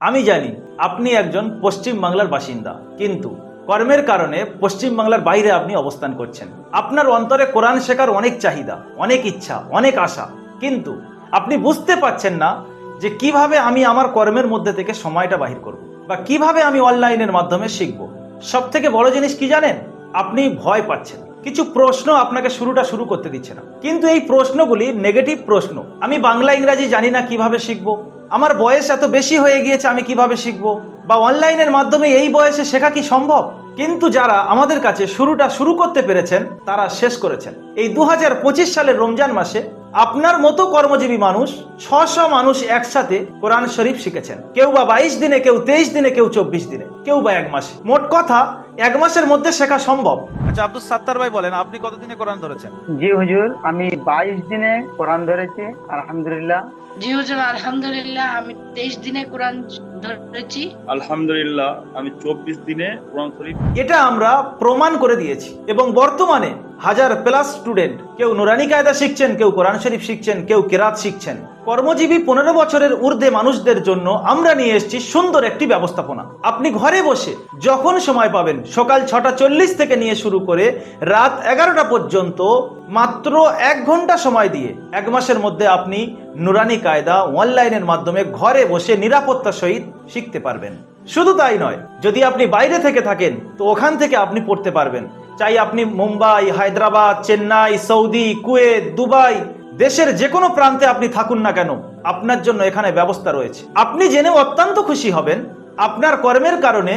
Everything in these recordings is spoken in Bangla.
আমি জানি আপনি একজন পশ্চিম বাংলার বাসিন্দা, কিন্তু কর্মের কারণে পশ্চিম বাংলার বাইরে আপনি অবস্থান করছেন। আপনার অন্তরে কোরআন শেখার অনেক চাহিদা, অনেক ইচ্ছা, অনেক আশা, কিন্তু আপনি বুঝতে পাচ্ছেন না যে কীভাবে আমি আমার কর্মের মধ্যে থেকে সময়টা বাহির করব বা কীভাবে আমি অনলাইনের মাধ্যমে শিখব। সব থেকে বড় জিনিস কি জানেন? আপনি ভয় পাচ্ছেন। কিছু প্রশ্ন আপনাকে শুরুটা শুরু করতে দিচ্ছে না। কিন্তু এই প্রশ্নগুলি নেগেটিভ প্রশ্ন। আমি বাংলা, ইংরাজি জানি না কীভাবে শিখব। আমার বয়স এত বেশি হয়ে গিয়েছে, আমি কীভাবে শিখব? বা অনলাইনের মাধ্যমে এই বয়সে শেখা কি সম্ভব? কিন্তু যারা আমাদের কাছে শুরুটা শুরু করতে পেরেছেন, তারা শেষ করেছেন। এই দু হাজার পঁচিশ সালের রমজান মাসে আপনার মতো কর্মজীবী মানুষ ছশো মানুষ একসাথে কোরআন শরীফ শিখেছেন। কেউ বা বাইশ দিনে, কেউ তেইশ দিনে, কেউ চব্বিশ দিনে, কেউ বা এক মাসে। মোট কথা, এক মাসের মধ্যে শেখা সম্ভব। আচ্ছা আব্দুল সাত্তার ভাই বলেন আপনি কতদিনে কোরআন ধরেছেন? জি হুজুর আমি বাইশ দিনে কোরআন ধরেছি আলহামদুলিল্লাহ। জি হুজুর আলহামদুলিল্লাহ আমি তেইশ দিনে কোরআন ধরেছি। আলহামদুলিল্লাহ আমি চব্বিশ দিনে কোরআন শরীফ। এটা আমরা প্রমাণ করে দিয়েছি এবং বর্তমানে হাজার প্লাস স্টুডেন্ট কেউ নুরানি কায়দা শিখছেন কেউ কোরআন শরীফ শিখছেন কেউ কেরাত শিখছেন। কর্মজীবী পনেরো বছরের ঊর্ধ্বে মানুষদের জন্য আমরা নিয়ে এসেছি সুন্দর একটি ব্যবস্থাপনা। আপনি ঘরে বসে যখন সময় পাবেন সকাল ছটা চল্লিশ থেকে নিয়ে শুরু করে রাত এগারোটা পর্যন্ত মাত্র এক ঘণ্টা সময় দিয়ে এক মাসের মধ্যে আপনি নুরানি কায়দা অনলাইনের মাধ্যমে ঘরে বসে নিরাপত্তার সহিত শিখতে পারবেন। শুধু তাই নয়, যদি আপনি বাইরে থেকে থাকেন, তো ওখান থেকে আপনি পড়তে পারবেন। চাই আপনি Mumbai, Hyderabad, Chennai, Saudi, Kuwait, Dubai দেশের যে কোনো প্রান্তে আপনি থাকুন না কেন, আপনার জন্য এখানে ব্যবস্থা রয়েছে। আপনি জেনে অত্যন্ত খুশি হবেন, আপনার কর্মের কারণে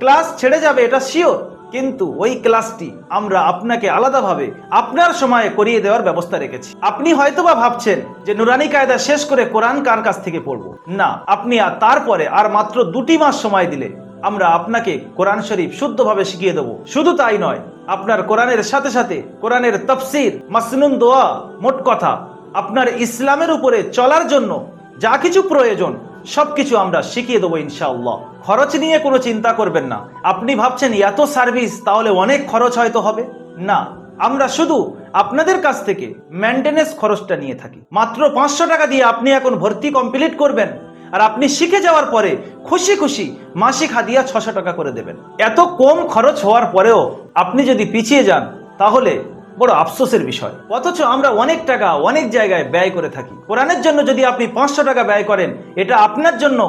ক্লাস ছেড়ে যাবে, এটা শিওর কিন্তু ওই ক্লাসটি আমরা আপনাকে আলাদাভাবে আপনার সময়ে করিয়ে দেওয়ার ব্যবস্থা রেখেছি। আপনি হয়তোবা ভাবছেন যে নুরানি কায়দা শেষ করে কোরআন কার কাছ থেকে পড়ব? না, আপনি আর তারপরে আর মাত্র দুটি মাস সময় দিলে আমরা আপনাকে কোরআন শরীফ শুদ্ধভাবে শিখিয়ে দেবো। শুধু তাই নয়, আপনার কোরআনের সাথে সাথে কোরআনের তফসির, মাসনুন দোয়া, মোট কথা, আপনার ইসলামের উপরে চলার জন্য যা কিছু প্রয়োজন সবকিছু আমরা শিখিয়ে দেবো ইনশাআল্লাহ। খরচ নিয়ে কোনো চিন্তা করবেন না। আপনি ভাবছেন, এত সার্ভিস, তাহলে অনেক খরচ হয়তো হবে? না। আমরা শুধু আপনাদের কাছ থেকে মেনটেনেন্স খরচটা নিয়ে থাকি। মাত্র পাঁচশো টাকা দিয়ে আপনি এখন ভর্তি কমপ্লিট করবেন আর আপনি শিখে যাওয়ার পরে খুশি খুশি মাসিক হাদিয়া ছশো টাকা করে দেবেন। এত কম খরচ হওয়ার পরেও আপনি যদি পিছিয়ে যান, তাহলে বড় আফসোসের বিষয়। অথচ আমরা অনেক টাকা অনেক জায়গায় ব্যয় করে থাকি। কোরআনের জন্য যদি আপনি পাঁচশো টাকা ব্যয় করেন, এটা আপনার জন্য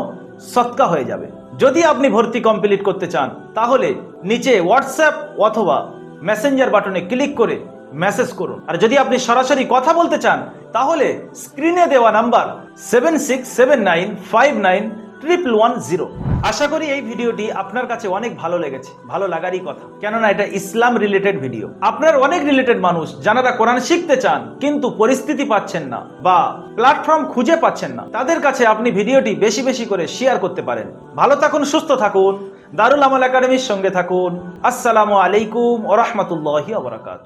সৎকা হয়ে যাবে। যদি আপনি ভর্তি কমপ্লিট করতে চান, তাহলে নিচে হোয়াটসঅ্যাপ অথবা মেসেঞ্জার বাটনে ক্লিক করে মেসেজ করুন। আর যদি আপনি সরাসরি কথা বলতে চান, তাহলে স্ক্রিনে দেওয়া number seven six seven nine five nine triple one zero আশা করি এই ভিডিওটি আপনার কাছে অনেক ভালো লেগেছে, ভালো লাগারই কথা। কেননা এটা ইসলাম রিলেটেড ভিডিও আপনার অনেক রিলেটেড মানুষ যারা কোরআন শিখতে চান, কিন্তু পরিস্থিতি পাচ্ছেন না বা প্ল্যাটফর্ম খুঁজে পাচ্ছেন না, তাদের কাছে আপনি ভিডিওটি বেশি বেশি করে শেয়ার করতে পারেন। ভালো থাকুন, সুস্থ থাকুন। দারুল আমল একাডেমির সঙ্গে থাকুন। আসসালামু আলাইকুম ওরহমতুল্লাহি আবরাকাত